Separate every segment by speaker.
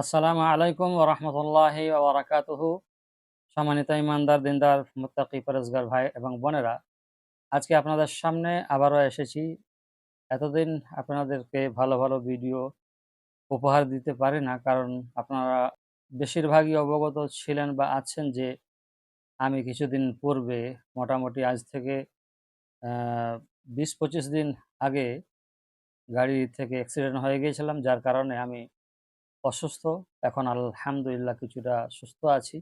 Speaker 1: আসসালামু আলাইকুম ওরহমতুল্লাহ ওবরাকাতুহু সম্মানিত ইমানদার দিনদার, মুত্তাকি পরেজগার ভাই এবং বোনেরা, আজকে আপনাদের সামনে আবারও এসেছি। এতদিন আপনাদেরকে ভালো ভালো ভিডিও উপহার দিতে পারি না, কারণ আপনারা বেশিরভাগই অবগত ছিলেন বা আছেন যে আমি কিছুদিন পূর্বে, মোটামুটি আজ থেকে বিশ পঁচিশ দিন আগে গাড়ি থেকে অ্যাক্সিডেন্ট হয়ে গিয়েছিলাম, যার কারণে আমি অসুস্থ। এখন আলহামদুলিল্লাহ কিছুটা সুস্থ আছি।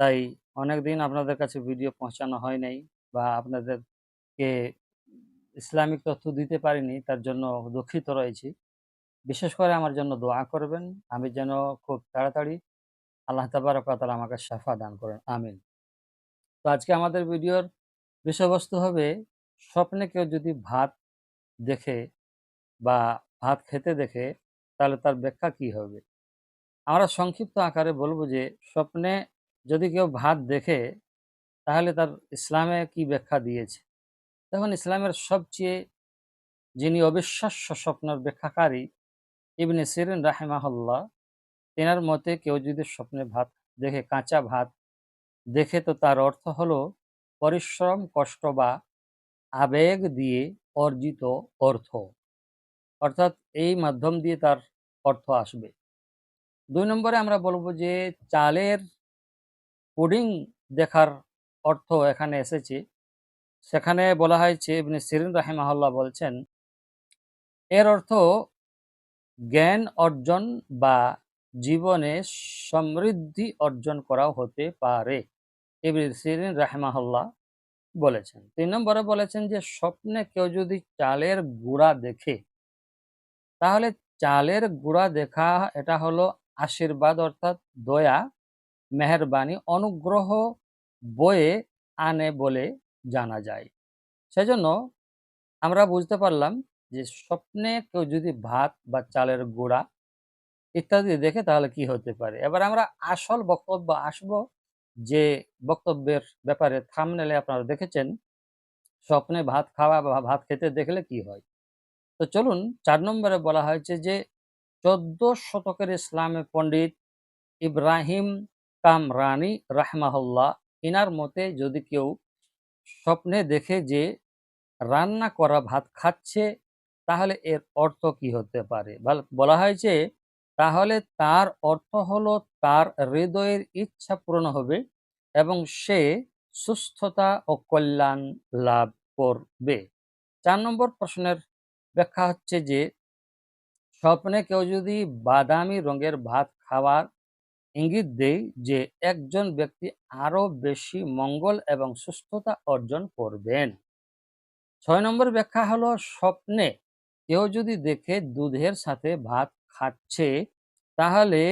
Speaker 1: তাই অনেক দিন আপনাদের কাছে ভিডিও পৌঁছানো হয় নাই বা আপনাদেরকে ইসলামিক তথ্য দিতে পারিনি, তার জন্য দুঃখিত রয়েছি। বিশেষ করে আমার জন্য দোয়া করবেন। আমি যেন খুব তাড়াতাড়ি আল্লাহ তাবারকাতাল আমাকে সাফা দান করেন। আমিন। তো আজকে আমাদের ভিডিওর বিষয়বস্তু হবে, স্বপ্নে কেউ যদি ভাত দেখে বা ভাত খেতে দেখে তাহলে তার ব্যাখ্যা কি হবে? আমরা সংক্ষিপ্ত আকারে বলব যে, স্বপ্নে যদি কেউ ভাত দেখে, তাহলে তার ইসলামে কি ব্যাখ্যা দিয়েছে? তখন ইসলামের সবচেয়ে যিনি অবিশ্বাস্য স্বপ্নের ব্যাখ্যাকারী, ইবনে সিরিন রাহেমাহল্লা তেনার মতে কেউ যদি স্বপ্নে ভাত দেখে, কাঁচা ভাত দেখে, তো তার অর্থ হলো পরিশ্রম, কষ্ট বা আবেগ দিয়ে অর্জিত অর্থ। অর্থাৎ এই মাধ্যম দিয়ে তার অর্থ আসবে। দুই নম্বরে আমরা বলব যে চালের পুডিং দেখার অর্থ এখানে এসেছে। সেখানে বলা হয়েছে, ইবনে সিরিন রাহেমাহল্লা বলছেন, এর অর্থ জ্ঞান অর্জন বা জীবনে সমৃদ্ধি অর্জন করাও হতে পারে, ইবনে সিরিন রাহেমাহল্লা বলেছেন। তিন নম্বরে বলেছেন যে স্বপ্নে কেউ যদি চালের গুঁড়া দেখে তাহলে চালের গুঁড়া দেখা, এটা হলো আশীর্বাদ অর্থাৎ দয়া, মেহরবানি, অনুগ্রহ বয়ে আনে বলে জানা যায়। সেজন্য আমরা বুঝতে পারলাম যে স্বপ্নে কেউ যদি ভাত বা চালের গুঁড়া ইত্যাদি দেখে তাহলে কি হতে পারে? এবার আমরা আসল বক্তব্য আসব যে বক্তব্যের ব্যাপারে। থামনেলে আপনারা দেখেছেন, স্বপ্নে ভাত খাওয়া বা ভাত খেতে দেখলে কি হয়? তো চলুন চার নম্বরে বলা হয়েছে যে চোদ্দ শতকের ইসলামে পণ্ডিত ইব্রাহিম কামরানি রাহমাহুল্লাহ, ইনার মতে যদি কেউ স্বপ্নে দেখে যে রান্না করা ভাত খাচ্ছে, তাহলে এর অর্থ কি হতে পারে? বলা হয়েছে, তাহলে তার অর্থ হলো তার হৃদয়ের ইচ্ছা পূরণ হবে এবং সে সুস্থতা ও কল্যাণ লাভ করবে। চার নম্বর প্রশ্নের ব্যাখ্যা হচ্ছে যে, স্বপ্নে কেউ যদি বাদামি রঙের ভাত খাওয়ার ইঙ্গিত দেয় যে, একজন ব্যক্তি আরও বেশি মঙ্গল এবং সুস্থতা অর্জন করবেন। ছয় নম্বর ব্যাখ্যা হলো, স্বপ্নে কেউ যদি দেখে দুধের সাথে ভাত খাচ্ছে, তাহলে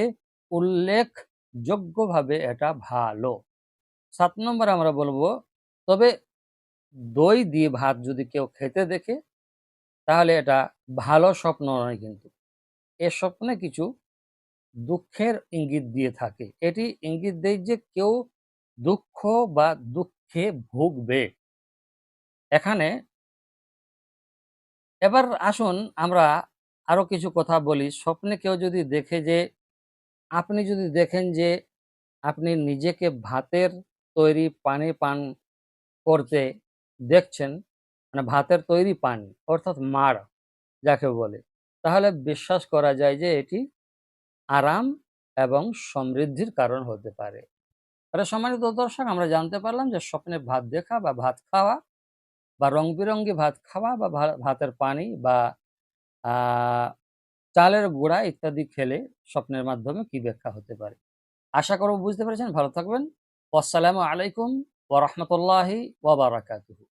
Speaker 1: উল্লেখযোগ্যভাবে এটা ভালো। সাত নম্বর আমরা বলব, তবে দই দিয়ে ভাত যদি কেউ খেতে দেখে তাহলে এটা ভালো স্বপ্ন নয় কিন্তু। এ স্বপ্নে কিছু দুঃখের ইঙ্গিত দিয়ে থাকে। এটি ইঙ্গিত দেয় যে কেউ দুঃখ বা দুঃখে ভুগবে। এখানে এবার আসুন আমরা আরও কিছু কথা বলি। স্বপ্নে কেউ যদি দেখে যে, আপনি যদি দেখেন যে, আপনি নিজেকে ভাতের তৈরি পানি পান করতে দেখছেন মানে ভাতের তৈরি পানি, অর্থাৎ মাড়, যাকে বলে। তাহলে বিশ্বাস করা যায় যে এটি আরাম এবং সমৃদ্ধির কারণ হতে পারে। আরে সম্মানিত দর্শক, আমরা জানতে পারলাম যে স্বপ্নে ভাত দেখা বা ভাত খাওয়া বা রং বিরঙ্গি ভাত খাওয়া বা ভাতের পানি বা চালের গুঁড়া ইত্যাদি খেলে স্বপ্নের মাধ্যমে কি ব্যাখ্যা হতে পারে? আশা করব বুঝতে পেরেছেন। ভালো থাকবেন। আসসালামু আলাইকুম ওরহমতুল্লাহি ওবরাকাতুহু